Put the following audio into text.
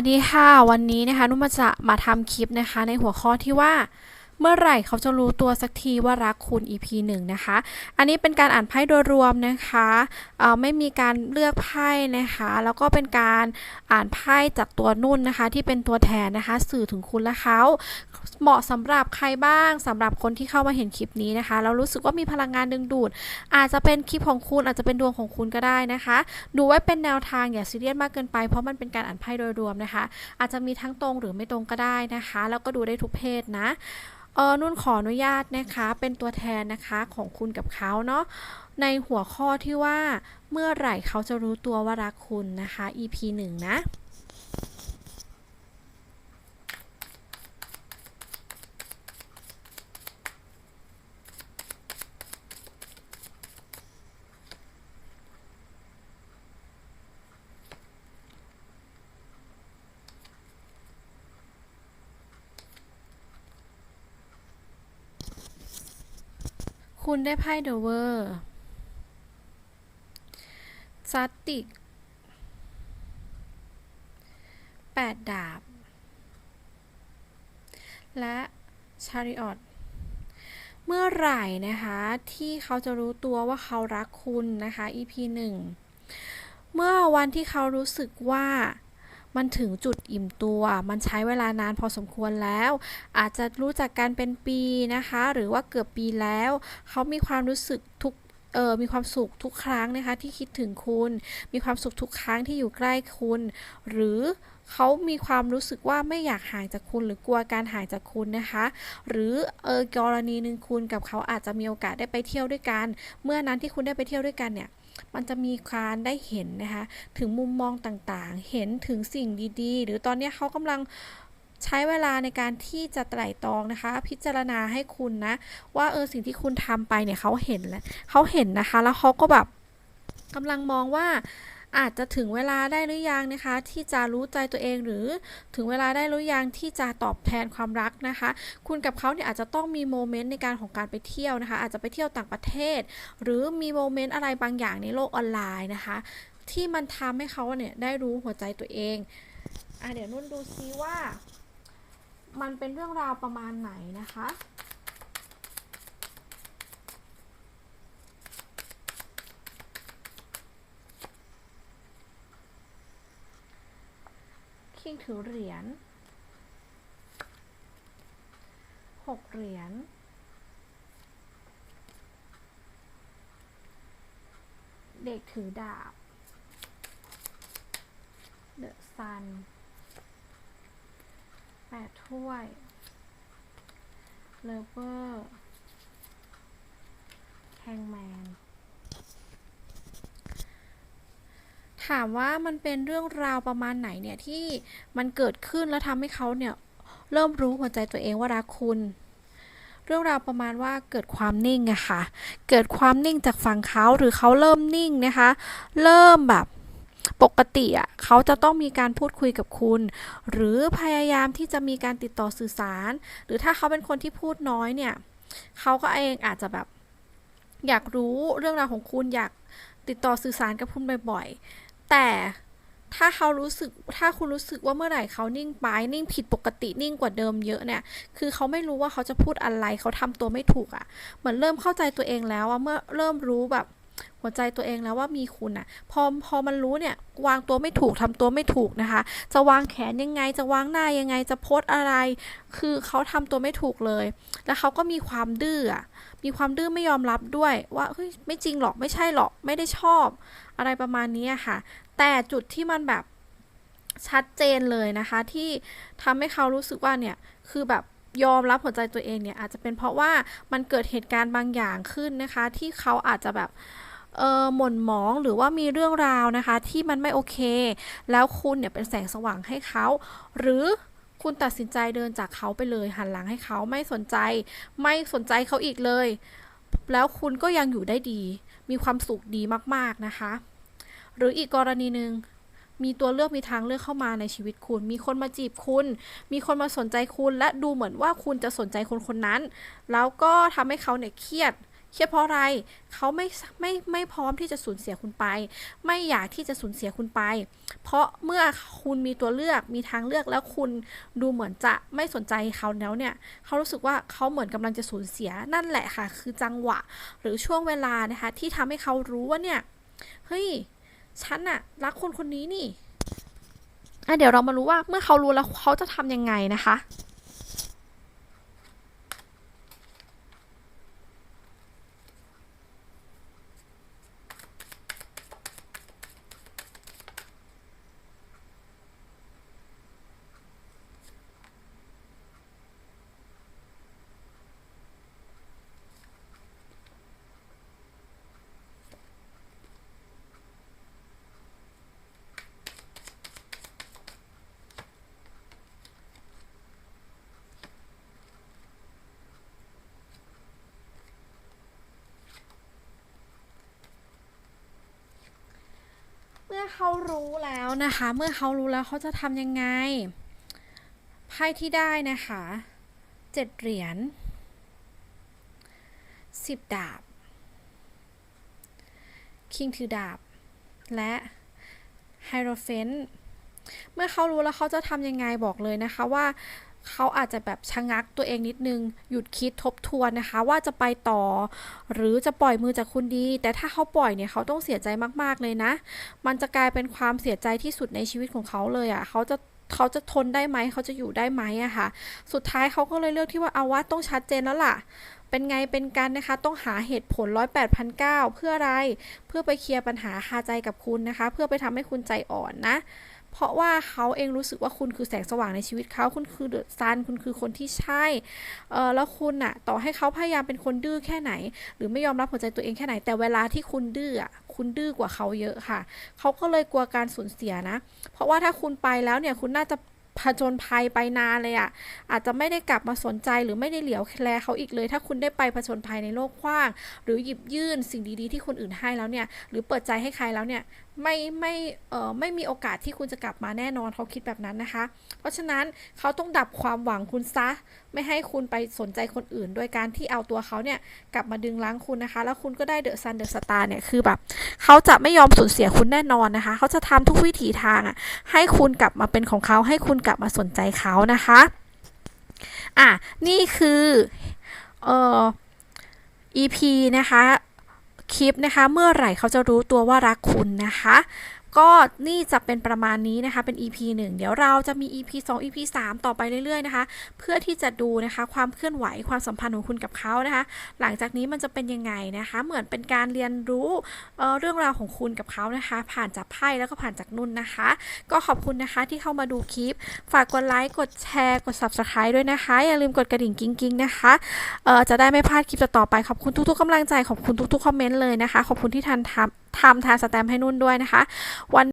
วัสดีค่ะ วันนี้นะคะ นุ่มจะมาทำคลิปนะคะ ในหัวข้อที่ว่า เมื่อไหร่เขาจะรู้ตัวสักทีว่ารักคุณ EP หนึ่งนะคะ อันนี้เป็นการอ่านไพ่โดยรวมนะคะไม่มีการเลือกไพ่นะคะ แล้วก็เป็นการอ่านไพ่จากตัวนุ่นนะคะ ที่เป็นตัวแทนนะคะ สื่อถึงคุณและเขาเหมาะสำหรับใครบ้างสำหรับคนที่เข้ามาเห็นคลิปนี้นะคะแล้วรู้สึกว่ามีพลังงานดึงดูด อาจจะเป็นคลิปของคุณอาจจะเป็นดวงของคุณก็ได้นะคะ ดูไว้เป็นแนวทางอย่าซีเรียสมากเกินไปเพราะมันเป็นการอ่านไพ่โดยรวมนะคะ อาจจะมีทั้งตรงหรือไม่ตรงก็ได้นะคะ แล้วก็ดูได้ทุกเพศนะเออนุ่นขออนุญาตนะคะเป็นตัวแทนนะคะของคุณกับเขาเนาะในหัวข้อที่ว่าเมื่อไหร่เขาจะรู้ตัวว่ารักคุณนะคะ EP หนึ่งนะ คุณได้ไพ่เดอะเวอร์ซัตติกแปดดาบ และชาริออตเมื่อไหร่นะคะที่เขาจะรู้ตัวว่าเขารักคุณนะคะ EP 1 เมื่อวันที่เขารู้สึกว่า มันถึงจุดอิ่มตัว มันใช้เวลานานพอสมควรแล้ว อาจจะรู้จักกันเป็นปีนะคะ หรือว่าเกือบปีแล้ว เขามีความรู้สึกทุกเออมีความสุขทุกครั้งนะคะที่คิดถึงคุณ มีความสุขทุกครั้งที่อยู่ใกล้คุณ หรือเขามีความรู้สึกว่าไม่อยากห่างจากคุณหรือกลัวการห่างจากคุณนะคะ หรือเออกรณีหนึ่งคุณกับเขาอาจจะมีโอกาสได้ไปเที่ยวด้วยกัน เมื่อนั้นที่คุณได้ไปเที่ยวด้วยกันเนี่ย มันจะมีการได้เห็นนะคะถึงมุมมองต่างๆ เห็นถึงสิ่งดีๆ หรือตอนนี้เขากำลังใช้เวลาในการที่จะไตร่ตรองนะคะ พิจารณาให้คุณนะ ว่าเออสิ่งที่คุณทำไปเนี่ยเขาเห็นแล้วเขาเห็นนะคะ แล้วเขาก็แบบกำลังมองว่า อาจจะถึงเวลาได้หรือยังนะคะ ที่จะรู้ใจตัวเองหรือถึงเวลาได้หรือยังที่จะตอบแทนความรักนะคะ คุณกับเขาเนี่ยอาจจะต้องมีโมเมนต์ในการของการไปเที่ยวนะคะ อาจจะไปเที่ยวต่างประเทศ หรือมีโมเมนต์อะไรบางอย่างในโลกออนไลน์นะคะ ที่มันทำให้เขาเนี่ยได้รู้หัวใจตัวเองอะเดี๋ยวนุ่นดูซิว่า มันเป็นเรื่องราวประมาณไหนนะคะ คิงถือเหรียญหกเหรียญเด็กถือดาบเดอะซันแปดถ้วยเลเวอร์แฮงแมน ถามว่ามันเป็นเรื่องราวประมาณไหนเนี่ยที่มันเกิดขึ้นแล้วทำให้เขาเนี่ยเริ่มรู้หัวใจตัวเองว่ารักคุณ เรื่องราวประมาณว่าเกิดความนิ่งอะค่ะ เกิดความนิ่งจากฝั่งเขาหรือเขาเริ่มนิ่งนะคะ เริ่มแบบปกติอะเขาจะต้องมีการพูดคุยกับคุณ หรือพยายามที่จะมีการติดต่อสื่อสาร หรือถ้าเขาเป็นคนที่พูดน้อยเนี่ยเขาก็เองอาจจะแบบ อยากรู้เรื่องราวของคุณอยากติดต่อสื่อสารกับคุณบ่อย ๆ แต่ถ้าเขารู้สึกถ้าคุณรู้สึกว่าเมื่อไหร่เขานิ่งไปนิ่งผิดปกตินิ่งกว่าเดิมเยอะเนี่ย คือเขาไม่รู้ว่าเขาจะพูดอะไร เขาทำตัวไม่ถูกอะ่ะ เหมือนเริ่มเข้าใจตัวเองแล้วว่าเมื่อเริ่มรู้แบบ หัวใจตัวเองแล้วว่ามีคุณอะพอพอมันรู้เนี่ยวางตัวไม่ถูกทำตัวไม่ถูกนะคะ จะวางแขนยังไงจะวางหน้ายังไงจะโพสอะไร คือเขาทำตัวไม่ถูกเลย แล้วเขาก็มีความดื้อมีความดื้อไม่ยอมรับด้วยว่าเฮ้ยไม่จริงหรอกไม่ใช่หรอกไม่ได้ชอบ อะไรประมาณนี้ค่ะ แต่จุดที่มันแบบชัดเจนเลยนะคะ ที่ทำให้เขารู้สึกว่าเนี่ยคือแบบยอมรับหัวใจตัวเองเนี่ยอาจจะเป็นเพราะว่ามันเกิดเหตุการณ์บางอย่างขึ้นนะคะ ที่เขาอาจจะแบบ เออหม่นหมองหรือว่ามีเรื่องราวนะคะ ที่มันไม่โอเค แล้วคุณเนี่ยเป็นแสงสว่างให้เขา หรือคุณตัดสินใจเดินจากเขาไปเลยหันหลังให้เขาไม่สนใจ ไม่สนใจเขาอีกเลย แล้วคุณก็ยังอยู่ได้ดี มีความสุขดีมากๆนะคะ หรืออีกกรณีหนึ่งมีตัวเลือกมีทางเลือกเข้ามาในชีวิตคุณ มีคนมาจีบคุณ มีคนมาสนใจคุณ และดูเหมือนว่าคุณจะสนใจคนคนนั้น แล้วก็ทำให้เขาเนี่ยเครียด เครียดเพราะอะไรเขาไม่ไม่ไม่พร้อมที่จะสูญเสียคุณไป ไม่อยากที่จะสูญเสียคุณไป เพราะเมื่อคุณมีตัวเลือกมีทางเลือกแล้วคุณดูเหมือนจะไม่สนใจเขาแล้วเนี่ยเขารู้สึกว่าเขาเหมือนกำลังจะสูญเสียนั่นแหละค่ะ คือจังหวะ หรือช่วงเวลานะคะที่ทำให้เขารู้ว่าเนี่ยเฮ้ยฉันอะรักคนคนนี้นี่อะเดี๋ยวเรามารู้ว่าเมื่อเขารู้แล้วเขาจะทำยังไงนะคะ เมื่อเขารู้แล้วนะคะ เมื่อเขารู้แล้วเขาจะทำยังไง ไพ่ที่ได้นะคะเจ็ดเหรียญสิบดาบ คิงถือดาบ และไฮโรเฟนเมื่อเขารู้แล้วเขาจะทำยังไงบอกเลยนะคะว่า เขาอาจจะแบบชะงักตัวเองนิดนึง หยุดคิดทบทวนนะคะ ว่าจะไปต่อ หรือจะปล่อยมือจากคุณดี แต่ถ้าเขาปล่อยเนี่ยเขาต้องเสียใจมากๆเลยนะ มันจะกลายเป็นความเสียใจที่สุดในชีวิตของเขาเลยอะ่ะเขาจะเขาจะทนได้ไหม เขาจะอยู่ได้ไหมอะค่ะ สุดท้ายเขาก็เลยเลือกที่ว่าเอาว่าต้องชัดเจนแล้วล่ะ เป็นไงเป็นกันนะคะ ต้องหาเหตุผลร้อยแปดพันเก้าเพื่ออะไร เพื่อไปเคลียร์ปัญหาคาใจกับคุณนะคะ เพื่อไปทำให้คุณใจอ่อนนะ เพราะว่าเขาเองรู้สึกว่าคุณคือแสงสว่างในชีวิตเขาคุณคือเดอะซันคุณคือคนที่ใช่เออแล้วคุณอะต่อให้เขาพยายามเป็นคนดื้อแค่ไหน หรือไม่ยอมรับหัวใจตัวเองแค่ไหน แต่เวลาที่คุณดื้ออะคุณดื้อกว่าเขาเยอะค่ะ เขาก็เลยกลัวการสูญเสียนะ เพราะว่าถ้าคุณไปแล้วเนี่ยคุณน่าจะ ผจญภัยไปนานเลยอะอาจจะไม่ได้กลับมาสนใจหรือไม่ได้เหลียวแลเขาอีกเลย ถ้าคุณได้ไปผจญภัยในโลกกว้าง หรือหยิบยื่นสิ่งดีๆที่คนอื่นให้แล้วเนี่ย หรือเปิดใจให้ใครแล้วเนี่ยไม่ไม่เอ่อไม่มีโอกาสที่คุณจะกลับมาแน่นอนเขาคิดแบบนั้นนะคะ เพราะฉะนั้นเขาต้องดับความหวังคุณซะ ไม่ให้คุณไปสนใจคนอื่น โดยการที่เอาตัวเขาเนี่ยกลับมาดึงล้างคุณนะคะ แล้วคุณก็ได้เดอะซันเดอะสตาร์เนี่ยคือแบบเขาจะไม่ยอมสูญเสียคุณแน่นอนนะคะ เขาจะทำทุกวิถีทางอะให้คุณกลับมาเป็นของเขาให้คุณกลับมาสนใจเขานะคะ อะ นี่คือเอ่อ EP นะคะ คลิปนะคะ เมื่อไหร่เขาจะรู้ตัวว่ารักคุณนะคะก็นี่จะเป็นประมาณนี้นะคะ เป็น EP 1 เดี๋ยวเราจะมี EP 2 EP 3 ต่อไปเรื่อยๆนะคะ เพื่อที่จะดูนะคะความเคลื่อนไหวความสัมพันธ์ของคุณกับเขานะคะ หลังจากนี้มันจะเป็นยังไงนะคะ เหมือนเป็นการเรียนรู้เเรื่องราวของคุณกับเขานะคะ ผ่านจากไพ่แล้วก็ผ่านจากนุ่นนะคะ ก็ขอบคุณนะคะที่เข้ามาดูคลิป ฝากกดไลค์กดแชร์กด subscribe ด้วยนะคะ อย่าลืมกดกระดิ่งกิ้งๆนะคะจะได้ไม่พลาดคลิปต่อๆไปขอบคุณทุกๆกำลังใจขอบคุณทุกๆคอมเมนต์เลยนะคะ ขอบคุณที่ทันทำทำทานสแตมป์ให้นุ่นด้วยนะคะ วัน